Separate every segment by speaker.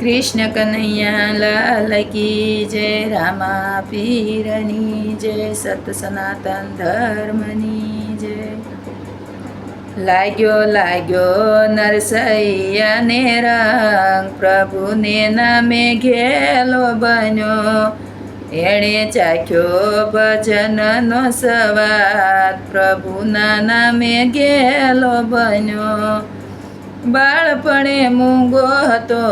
Speaker 1: કૃષ્ણ કનૈયા લાલ કી જય, રામા પીરની જય, સત સનાતન ધર્મની જય. લાગ્યો લાગ્યો નરસૈયાને રંગ, પ્રભુને નામે ઘેલો બન્યો. એણે ચાખ્યો ભજનનો સવાદ, પ્રભુના નામે ઘેલો બન્યો. બાળપણે મૂંગો હતો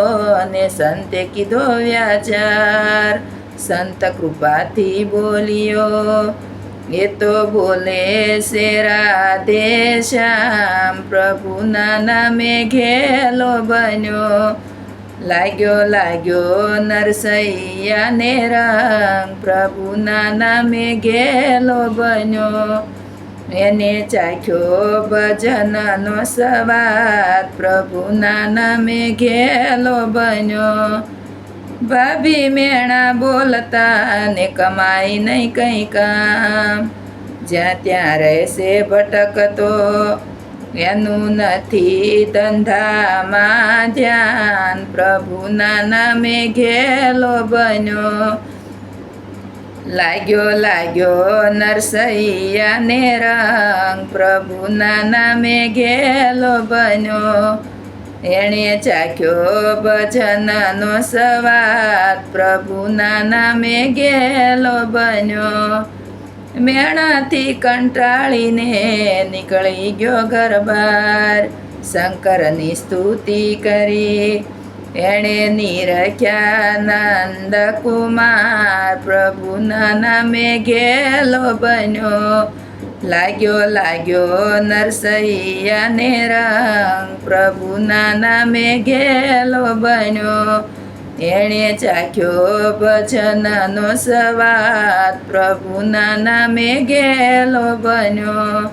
Speaker 1: અને સંતે કીધો વ્યાચાર. સંત કૃપાથી બોલ્યો, એ તો બોલે છે રાધે શ્યામ, પ્રભુના નામે ઘેલો બન્યો. લાગ્યો લાગ્યો નરસૈયાને રંગ, પ્રભુના નામે ઘેલો બન્યો. એને ચાખ્યો ભજનનો સવાર પ્રભુના નામે ઘેલો બન્યો. ભાભી મેણા બોલતા ને કમાઈ નહીં કંઈ કામ. જ્યાં ત્યાં રહેશે ભટકતો એનું નથી ધંધામાં ધ્યાન. પ્રભુના નામે ઘેલો બન્યો. લાગ્યો લાગ્યો નરસૈયાને રંગ. પ્રભુના નામે ગેલો બન્યો. એણે ચાખ્યો ભજનનો સવાદ. પ્રભુના નામે ગેલો બન્યો. મેણાથી કંટાળીને નીકળી ગયો ઘર શંકરની સ્તુતિ કરી. એણે નિરખ્યા નંદ કુમાર પ્રભુના નામે ઘેલો બન્યો. લાગ્યો લાગ્યો નરસૈયાને રંગ. પ્રભુના નામે ઘેલો બન્યો. એણે ચાખ્યો ભજનનો સવાદ. પ્રભુના નામે ઘેલો બન્યો.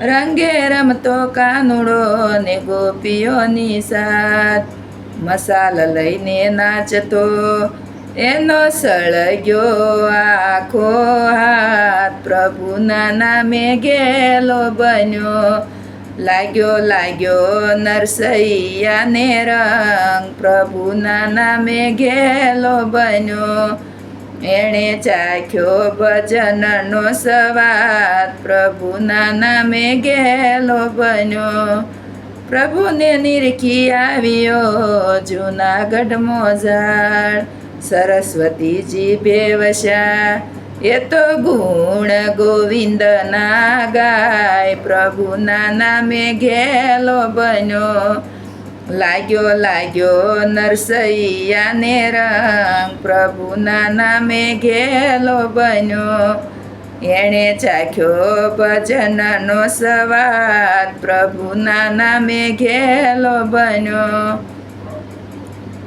Speaker 1: રંગે રમતો કાનુડો ને ગોપીઓની સાથ મસાલ લઈને નાચતો, એનો સળગ્યો આખો હાથ. પ્રભુના નામે ગેલો બન્યો, લાગ્યો લાગ્યો નરસૈયાને રંગ. પ્રભુના નામે ગેલો બન્યો, એણે ચાખ્યો ભજનનો સવાદ. પ્રભુના નામે ગેલો બન્યો પ્રભુને નિરખી આવ્યો જૂનાગઢ મોજાળ. સરસ્વતીજી બેવશા એ તો ગુણ ગોવિંદના ગાય. પ્રભુના નામે ઘેલો બન્યો. લાગ્યો લાગ્યો નરસૈયાને રંગ. પ્રભુના નામે ઘેલો બન્યો. એણે ચાખ્યો ભજનનો સવાદ. પ્રભુના નામે ઘેલો બન્યો.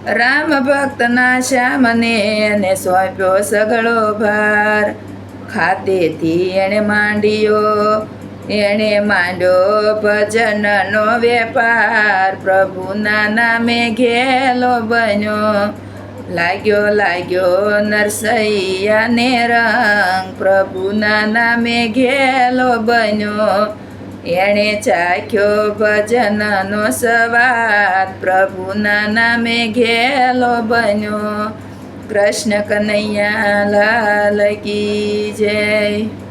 Speaker 1: રામ ભક્તના શ્યામને એને સોંપ્યો સગળો ભાર. ખાતેથી એણે માંડ્યો એણે માંડ્યો ભજનનો વેપાર. પ્રભુના નામે ઘેલો બન્યો. લાગ્યો લાગ્યો નરસૈયાને રંગ. પ્રભુના નામે ઘેલો બન્યો. એણે ચાખ્યો ભજનનો સવાદ. પ્રભુના નામે ઘેલો બન્યો. કૃષ્ણ કનૈયા લાલ કી જય.